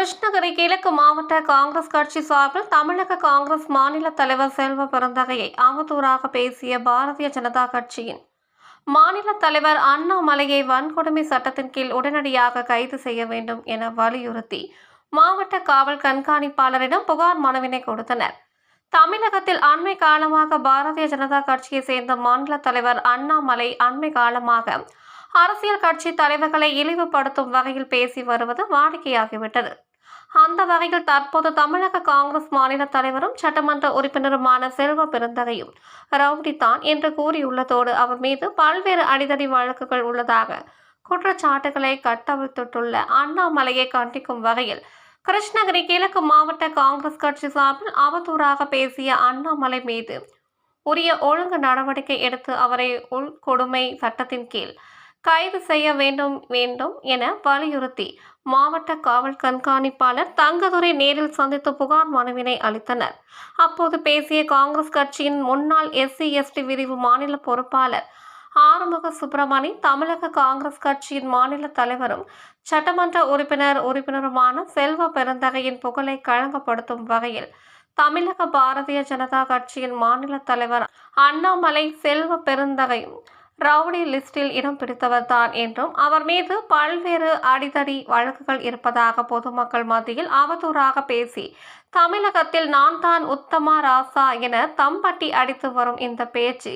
கிருஷ்ணகிரி கிழக்கு மாவட்ட காங்கிரஸ் கட்சி சார்பில் தமிழக காங்கிரஸ் மாநில தலைவர் செல்வ பெருந்தகையை அவதூறாக பேசிய பாரதிய ஜனதா கட்சியின் மாநில தலைவர் அண்ணாமலையை வன்கொடுமை சட்டத்தின் கீழ் உடனடியாக கைது செய்ய வேண்டும் என வலியுறுத்தி மாவட்ட காவல் கண்காணிப்பாளரிடம் புகார் மனுவினை கொடுத்தனர். தமிழகத்தில் அண்மை காலமாக பாரதிய ஜனதா கட்சியை சேர்ந்த மாநில தலைவர் அண்ணாமலை அண்மை காலமாக அரசியல் கட்சி தலைவர்களை இழிவுபடுத்தும் வகையில் பேசி வருவது வாடிக்கையாகிவிட்டது. அந்த வகையில் தற்போது தமிழக காங்கிரஸ் மாநில தலைவரும் சட்டமன்ற உறுப்பினருமான செல்வ பெருந்தகையும் ரவுடித்தான் என்று கூறியுள்ளதோடு அவர் மீது பல்வேறு அடிதடி வழக்குகள் உள்ளதாக குற்றச்சாட்டுகளை கட்டவிழ்த்துள்ள அண்ணாமலையை கண்டிக்கும் வகையில் கிருஷ்ணகிரி கிழக்கு மாவட்ட காங்கிரஸ் கட்சி சார்பில் அவதூறாக பேசிய அண்ணாமலை மீது உரிய ஒழுங்கு நடவடிக்கை எடுத்து அவரை உள்கொடுமை சட்டத்தின் கீழ் கைது செய்ய வேண்டும் வேண்டும் என வலியுறுத்தி மாவட்ட காவல் கண்காணிப்பாளர் தங்கதுரை நேரில் சந்தித்து புகார் மனுவினை அளித்தனர். அப்போது பேசிய காங்கிரஸ் கட்சியின் முன்னாள் எஸ்சி எஸ்டி பிரிவு மாநில பொறுப்பாளர் ஆறுமுக சுப்பிரமணி தமிழக காங்கிரஸ் கட்சியின் மாநில தலைவரும் சட்டமன்ற உறுப்பினர் உறுப்பினருமான செல்வ பெருந்தகையின் புகழை களங்கப்படுத்தும் வகையில் தமிழக பாரதிய ஜனதா கட்சியின் மாநில தலைவர் அண்ணாமலை செல்வ பெருந்தகையும் ரவுடி லிஸ்டில் இடம் பிடித்தவர் தான் என்றும் அவர் மீது பல்வேறு அடிதடி வழக்குகள் இருப்பதாக பொதுமக்கள் மத்தியில் அவதூறாக பேசி தமிழகத்தில் நான் தான் உத்தமா ராசா என தம்பட்டி அடித்து வரும் இந்த பேச்சு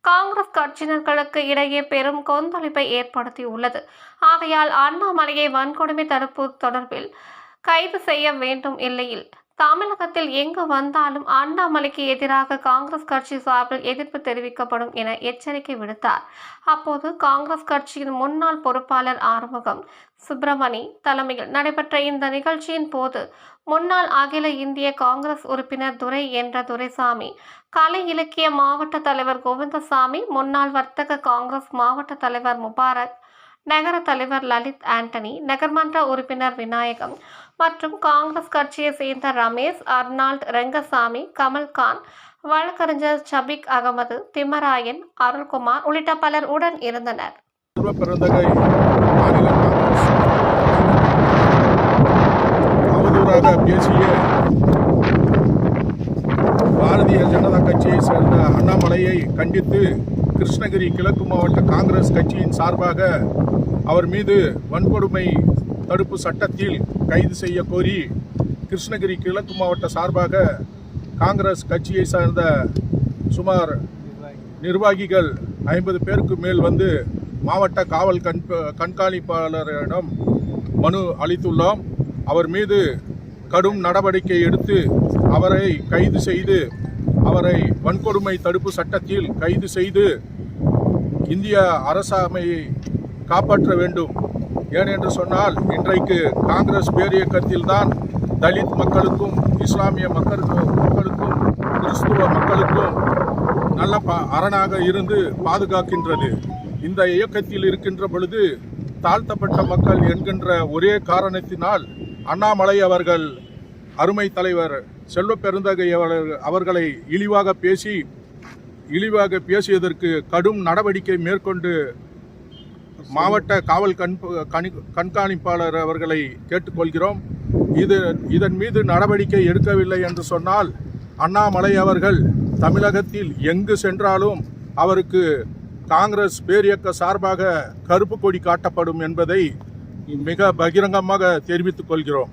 காங்கிரஸ் கட்சியினர்களுக்கு இடையே பெரும் கொந்தளிப்பை ஏற்படுத்தியுள்ளது. ஆகையால் அண்ணாமலையை வன்கொடுமை தடுப்பு தொடர்பில் கைது செய்ய வேண்டும் இல்லையில் தமிழகத்தில் எங்கு வந்தாலும் அண்ணாமலைக்கு எதிராக காங்கிரஸ் கட்சி சார்பில் எதிர்ப்பு தெரிவிக்கப்படும் என எச்சரிக்கை விடுத்தார். அப்போது காங்கிரஸ் கட்சியின் முன்னாள் பொறுப்பாளர் ஆறுமுகம் சுப்பிரமணி தலைமையில் நடைபெற்ற இந்த நிகழ்ச்சியின் போது முன்னாள் அகில இந்திய காங்கிரஸ் உறுப்பினர் துரை என்ற துரைசாமி கலை இலக்கிய மாவட்ட தலைவர் கோவிந்தசாமி முன்னாள் வர்த்தக காங்கிரஸ் மாவட்ட தலைவர் முபாரக் நகர தலைவர் லலித் ஆண்டனி நகர்மன்ற உறுப்பினர் விநாயகம் மற்றும் காங்கிரஸ் கட்சியை சேர்ந்த ரமேஷ் அர்னால்ட் ரெங்கசாமி கமல்கான் வழக்கறிஞர் ஷபிக் அகமது திம்மராயன் அருள்குமார் உள்ளிட்ட பலர் உடன் இருந்தனர். பேசிய பாரதிய ஜனதா கட்சியை சேர்ந்த அண்ணாமலையை கண்டித்து கிருஷ்ணகிரி கிழக்கு மாவட்ட காங்கிரஸ் கட்சியின் சார்பாக அவர் மீது வன்கொடுமை தடுப்பு சட்டத்தில் கைது செய்ய கோரி கிருஷ்ணகிரி கிழக்கு மாவட்ட சார்பாக காங்கிரஸ் கட்சியை சார்ந்த சுமார் நிர்வாகிகள் ஐம்பது பேருக்கு மேல் வந்து மாவட்ட காவல் கண் கண்காணிப்பாளரிடம் மனு அளித்துள்ளோம். அவர் மீது கடும் நடவடிக்கை எடுத்து அவரை கைது செய்து அவரை வன்கொடுமை தடுப்பு சட்டத்தில் கைது செய்து இந்திய அரசாமையை காப்பாற்ற வேண்டும். ஏனென்று சொன்னால் இன்றைக்கு காங்கிரஸ் பேரியக்கத்தில்தான் தலித் மக்களுக்கும் இஸ்லாமிய மக்களுக்கும் மக்களுக்கும் கிறிஸ்துவ மக்களுக்கும் நல்ல ப அரணாக இருந்து பாதுகாக்கின்றது. இந்த இயக்கத்தில் இருக்கின்ற பொழுது தாழ்த்தப்பட்ட மக்கள் என்கின்ற ஒரே காரணத்தினால் அண்ணாமலை அவர்கள் அருமை தலைவர் செல்வ பெருந்தகை அவர்கள் அவர்களை இழிவாக பேசி இழிவாக பேசியதற்கு கடும் நடவடிக்கை மேற்கொண்டு மாவட்ட காவல் கண் கணி கண்காணிப்பாளர் அவர்களை கேட்டுக்கொள்கிறோம். இது இதன் மீது நடவடிக்கை எடுக்கவில்லை என்று சொன்னால் அண்ணாமலை அவர்கள் தமிழகத்தில் எங்கு சென்றாலும் அவருக்கு காங்கிரஸ் பேரியக்க சார்பாக கருப்பு கொடி காட்டப்படும் என்பதை மிக பகிரங்கமாக தெரிவித்துக் கொள்கிறோம்.